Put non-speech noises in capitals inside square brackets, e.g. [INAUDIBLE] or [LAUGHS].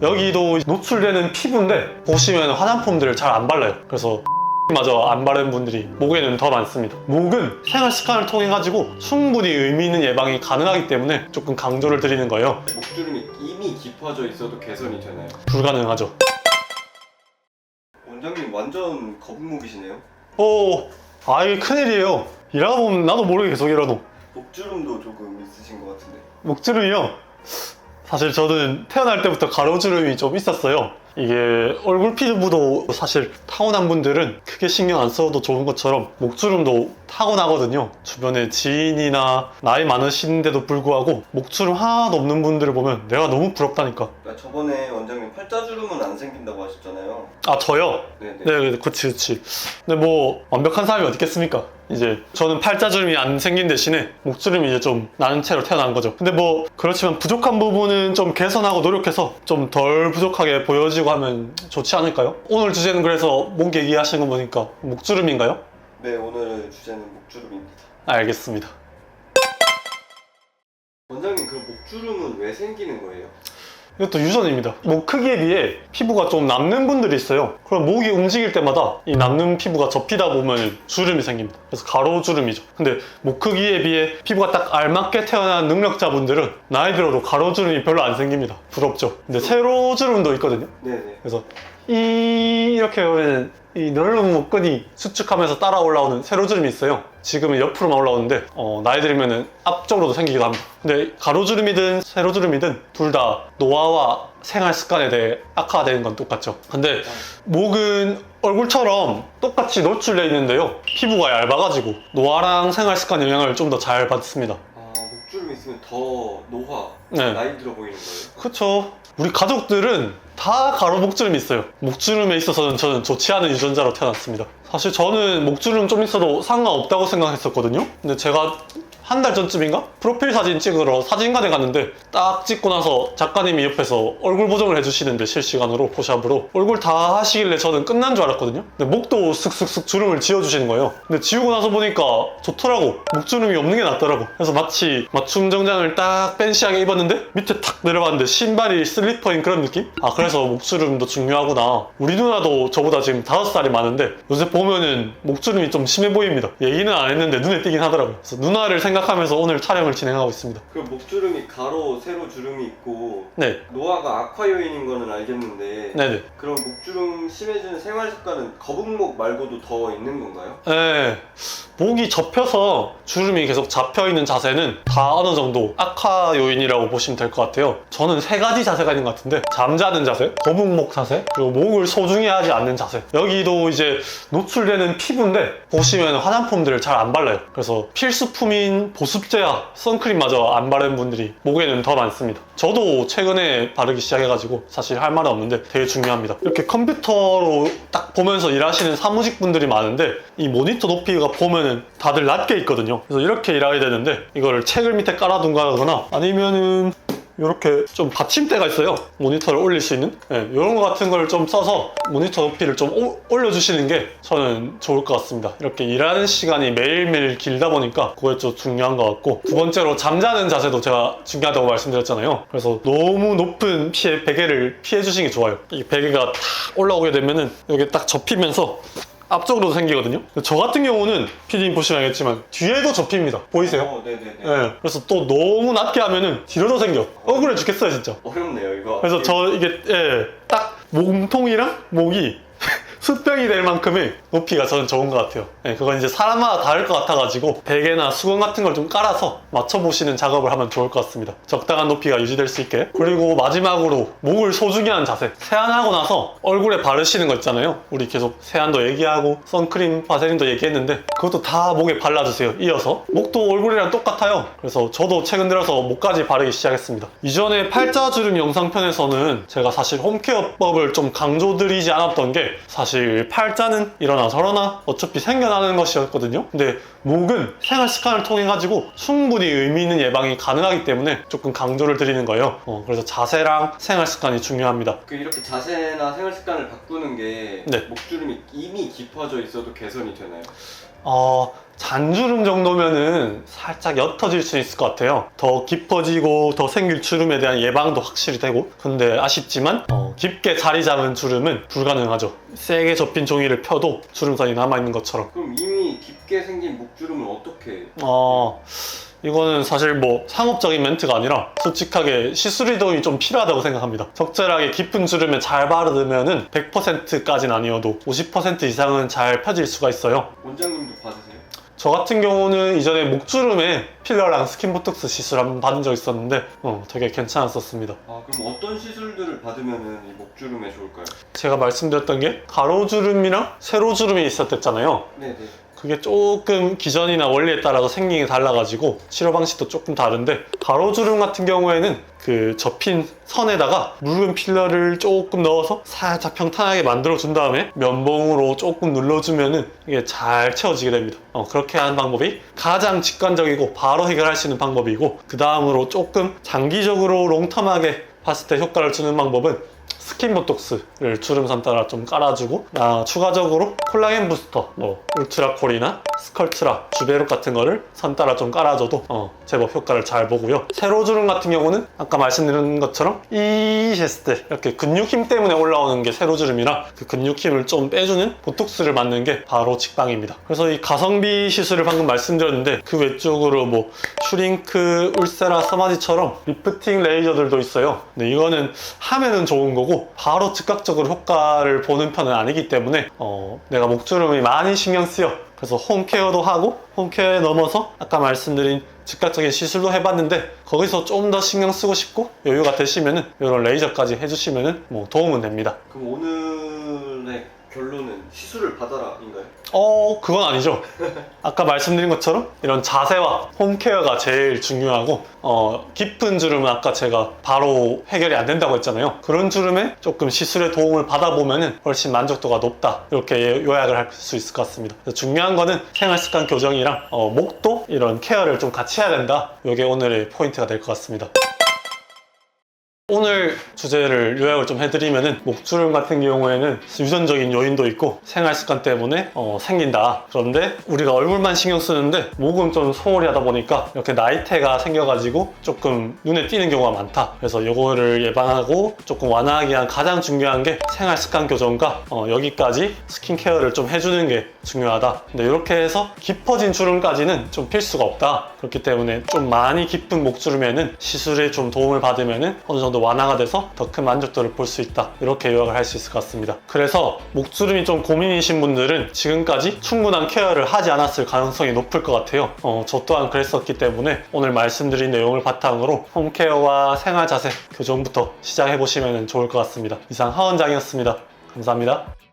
여기도 노출되는 피부인데 보시면 화장품들을 잘 안 발라요. 그래서 [LAUGHS] 마저 안 바른 분들이 목에는 더 많습니다. 목은 생활 습관을 통해 가지고 충분히 의미 있는 예방이 가능하기 때문에 조금 강조를 드리는 거예요. 목주름이 이미 깊어져 있어도 개선이 되나요? 불가능하죠. 원장님 완전 거북목이시네요. 오, 아 이게 큰일이에요. 일하다 보면 나도 모르게 계속 일하노. 목주름도 조금 있으신 것 같은데. 목주름이요. 사실 저는 태어날 때부터 가로주름이 좀 있었어요. 이게 얼굴 피부도 사실 타고난 분들은 크게 신경 안 써도 좋은 것처럼 목주름도 타고나거든요. 주변에 지인이나 나이 많으신데도 불구하고 목주름 하나도 없는 분들을 보면 내가 너무 부럽다니까. 그러니까 저번에 원장님 팔자주름은 안 생긴다고 하셨잖아요. 아 저요? 네네. 네, 네, 그치, 그치. 근데 뭐, 완벽한 사람이 어디 있겠습니까? 이제, 저는 팔자주름이 안 생긴 대신에, 목주름이 이제 좀 나는 채로 태어난 거죠. 근데 뭐, 그렇지만 부족한 부분은 좀 개선하고 노력해서 좀 덜 부족하게 보여지고 하면 좋지 않을까요? 오늘 주제는 그래서 목 얘기하시는 거 보니까, 목주름인가요? 네 오늘 주제는 목주름입니다. 알겠습니다. 원장님 그 목주름은 왜 생기는 거예요? 이것도 유전입니다. 목 크기에 비해 피부가 좀 남는 분들이 있어요. 그럼 목이 움직일 때마다 이 남는 피부가 접히다 보면 주름이 생깁니다. 그래서 가로주름이죠. 근데 목 크기에 비해 피부가 딱 알맞게 태어난 능력자분들은 나이 들어도 가로주름이 별로 안 생깁니다. 부럽죠. 근데 세로주름도 있거든요. 네네. 그래서 이 이렇게 보면 이 넓은 목근이 수축하면서 따라 올라오는 세로주름이 있어요. 지금은 옆으로만 올라오는데 어, 나이 들면은 앞쪽으로도 생기기도 합니다. 근데 가로주름이든 세로주름이든 둘 다 노화와 생활 습관에 대해 악화되는 건 똑같죠. 근데 목은 얼굴처럼 똑같이 노출돼 있는데요. 피부가 얇아가지고 노화랑 생활 습관 영향을 좀 더 잘 받습니다. 아 목주름 있으면 더 노화, 네. 나이 들어 보이는 거예요? 그쵸. 우리 가족들은 다 가로 목주름이 있어요. 목주름에 있어서는 저는 좋지 않은 유전자로 태어났습니다. 사실 저는 목주름 좀 있어도 상관없다고 생각했었거든요. 근데 제가 한 달 전쯤인가? 프로필 사진 찍으러 사진관에 갔는데 딱 찍고 나서 작가님이 옆에서 얼굴 보정을 해주시는데 실시간으로 포샵으로 얼굴 다 하시길래 저는 끝난 줄 알았거든요. 근데 목도 쓱쓱쓱 주름을 지워주시는 거예요. 근데 지우고 나서 보니까 좋더라고. 목주름이 없는 게 낫더라고. 그래서 마치 맞춤 정장을 딱 팬시하게 입었는데 밑에 탁 내려봤는데 신발이 슬리퍼인 그런 느낌? 아 그래서 목주름도 중요하구나. 우리 누나도 저보다 지금 다섯 살이 많은데 요새 보면은 목주름이 좀 심해 보입니다. 얘기는 안 했는데 눈에 띄긴 하더라고요. 그래서 누나를 생각 하면서 오늘 촬영을 진행하고 있습니다. 그럼 목주름이 가로, 세로 주름이 있고 네, 노화가 악화 요인인 거는 알겠는데 네네. 그럼 목주름 심해지는 생활 습관은 거북목 말고도 더 있는 건가요? 네, 목이 접혀서 주름이 계속 잡혀 있는 자세는 다 어느 정도 악화 요인이라고 보시면 될 것 같아요. 저는 세 가지 자세가 있는 것 같은데 잠자는 자세, 거북목 자세, 그리고 목을 소중히 하지 않는 자세. 여기도 이제 노출되는 피부인데 보시면 화장품들을 잘 안 발라요. 그래서 필수품인 보습제야 선크림마저 안 바른 분들이 목에는 더 많습니다. 저도 최근에 바르기 시작해가지고 사실 할 말은 없는데 되게 중요합니다. 이렇게 컴퓨터로 딱 보면서 일하시는 사무직 분들이 많은데 이 모니터 높이가 보면은 다들 낮게 있거든요. 그래서 이렇게 일하게 되는데 이거를 책을 밑에 깔아둔다거나 아니면은 이렇게 좀 받침대가 있어요. 모니터를 올릴 수 있는 이런 거 같은 걸 좀 써서 모니터 높이를 좀 오- 올려주시는 게 저는 좋을 것 같습니다. 이렇게 일하는 시간이 매일매일 길다 보니까 그게 좀 중요한 것 같고 두 번째로 잠자는 자세도 제가 중요하다고 말씀드렸잖아요. 그래서 너무 높은 피해 베개를 피해 주시는 게 좋아요. 이 베개가 탁 올라오게 되면은 여기 딱 접히면서 앞쪽으로도 생기거든요. 저 같은 경우는 피디님 보시면 알겠지만 뒤에도 접힙니다. 보이세요? 어, 네네네. 예. 그래서 또 너무 낮게 하면은 뒤로도 생겨. 억울해 죽겠어요, 진짜. 어렵네요 이거. 그래서 저 이게 예, 딱 몸통이랑 목이 수평이 될 만큼의 높이가 저는 좋은 것 같아요. 예, 그건 이제 사람마다 다를 것 같아가지고 베개나 수건 같은 걸 좀 깔아서 맞춰보시는 작업을 하면 좋을 것 같습니다. 적당한 높이가 유지될 수 있게. 그리고 마지막으로 목을 소중히 하는 자세. 세안하고 나서 얼굴에 바르시는 거 있잖아요. 우리 계속 세안도 얘기하고 선크림, 바세린도 얘기했는데 그것도 다 목에 발라주세요. 이어서. 목도 얼굴이랑 똑같아요. 그래서 저도 최근 들어서 목까지 바르기 시작했습니다. 이전에 팔자주름 영상편에서는 제가 사실 홈케어법을 좀 강조드리지 않았던 게 사실 팔자는 일어나 저러나 어차피 생겨나는 것이었거든요. 근데 목은 생활 습관을 통해 가지고 충분히 의미 있는 예방이 가능하기 때문에 조금 강조를 드리는 거예요. 어, 그래서 자세랑 생활 습관이 중요합니다. 그 이렇게 자세나 생활 습관을 바꾸는 게 네. 목주름이 이미 깊어져 있어도 개선이 되나요? 어, 잔주름 정도면은 살짝 옅어질 수 있을 것 같아요. 더 깊어지고 더 생길 주름에 대한 예방도 확실히 되고. 근데 아쉽지만 어, 깊게 자리 잡은 주름은 불가능하죠. 세게 접힌 종이를 펴도 주름선이 남아있는 것처럼. 그럼 이미 깊게 생긴 목주름을 어떻게 어, 이거는 사실 뭐 상업적인 멘트가 아니라 솔직하게 시술 이동이 좀 필요하다고 생각합니다. 적절하게 깊은 주름에 잘 바르면은 100%까지는 아니어도 50% 이상은 잘 펴질 수가 있어요. 원장님도 받으세요? 저 같은 경우는 이전에 목주름에 필러랑 스킨보톡스 시술 한번 받은 적 있었는데 어, 되게 괜찮았었습니다. 아 그럼 어떤 시술들을 받으면은 이 목주름에 좋을까요? 제가 말씀드렸던 게 가로주름이랑 세로주름이 있었댔잖아요. 네네 그게 조금 기전이나 원리에 따라서 생긴 게 달라가지고 치료 방식도 조금 다른데 가로주름 같은 경우에는 그 접힌 선에다가 묽은 필러를 조금 넣어서 살짝 평탄하게 만들어 준 다음에 면봉으로 조금 눌러주면은 이게 잘 채워지게 됩니다. 어, 그렇게 하는 방법이 가장 직관적이고 바로 해결할 수 있는 방법이고 그 다음으로 조금 장기적으로 롱텀하게 봤을 때 효과를 주는 방법은 스킨 보톡스를 주름선 따라 좀 깔아주고 아, 추가적으로 콜라겐 부스터 뭐 울트라콜이나 스컬트라 주베룩 같은 거를 선 따라 좀 깔아줘도 어, 제법 효과를 잘 보고요. 세로 주름 같은 경우는 아까 말씀드린 것처럼 이 했을 때 이렇게 근육 힘 때문에 올라오는 게 세로 주름이라 그 근육 힘을 좀 빼주는 보톡스를 맞는 게 바로 직방입니다. 그래서 이 가성비 시술을 방금 말씀드렸는데 그 외쪽으로 뭐 슈링크, 울세라, 서마디처럼 리프팅 레이저들도 있어요. 근데 이거는 하면은 좋은 거고 바로 즉각적으로 효과를 보는 편은 아니기 때문에 어, 내가 목주름이 많이 신경 쓰여 그래서 홈케어도 하고 홈케어에 넘어서 아까 말씀드린 즉각적인 시술도 해봤는데 거기서 좀 더 신경 쓰고 싶고 여유가 되시면은 이런 레이저까지 해주시면은 뭐 도움은 됩니다. 그럼 오늘의 결론은 시술을 받아라인가요? 어, 그건 아니죠. 아까 말씀드린 것처럼 이런 자세와 홈케어가 제일 중요하고, 어, 깊은 주름은 아까 제가 바로 해결이 안 된다고 했잖아요. 그런 주름에 조금 시술의 도움을 받아보면은 훨씬 만족도가 높다. 이렇게 요약을 할 수 있을 것 같습니다. 중요한 거는 생활습관 교정이랑, 어, 목도 이런 케어를 좀 같이 해야 된다. 이게 오늘의 포인트가 될 것 같습니다. 오늘 주제를 요약을 좀 해드리면은 목주름 같은 경우에는 유전적인 요인도 있고 생활 습관 때문에 어, 생긴다. 그런데 우리가 얼굴만 신경 쓰는데 목은 좀 소홀히 하다 보니까 이렇게 나이테가 생겨가지고 조금 눈에 띄는 경우가 많다. 그래서 요거를 예방하고 조금 완화하기 위한 가장 중요한 게 생활 습관 교정과 어, 여기까지 스킨케어를 좀 해주는 게 중요하다. 근데 이렇게 해서 깊어진 주름까지는 좀 필수가 없다. 그렇기 때문에 좀 많이 깊은 목주름에는 시술에 좀 도움을 받으면은 어느 정도 완화가 돼서 더 큰 만족도를 볼 수 있다. 이렇게 요약을 할 수 있을 것 같습니다. 그래서 목주름이 좀 고민이신 분들은 지금까지 충분한 케어를 하지 않았을 가능성이 높을 것 같아요. 어, 저 또한 그랬었기 때문에 오늘 말씀드린 내용을 바탕으로 홈케어와 생활 자세 교정부터 시작해 보시면 좋을 것 같습니다. 이상 하원장이었습니다. 감사합니다.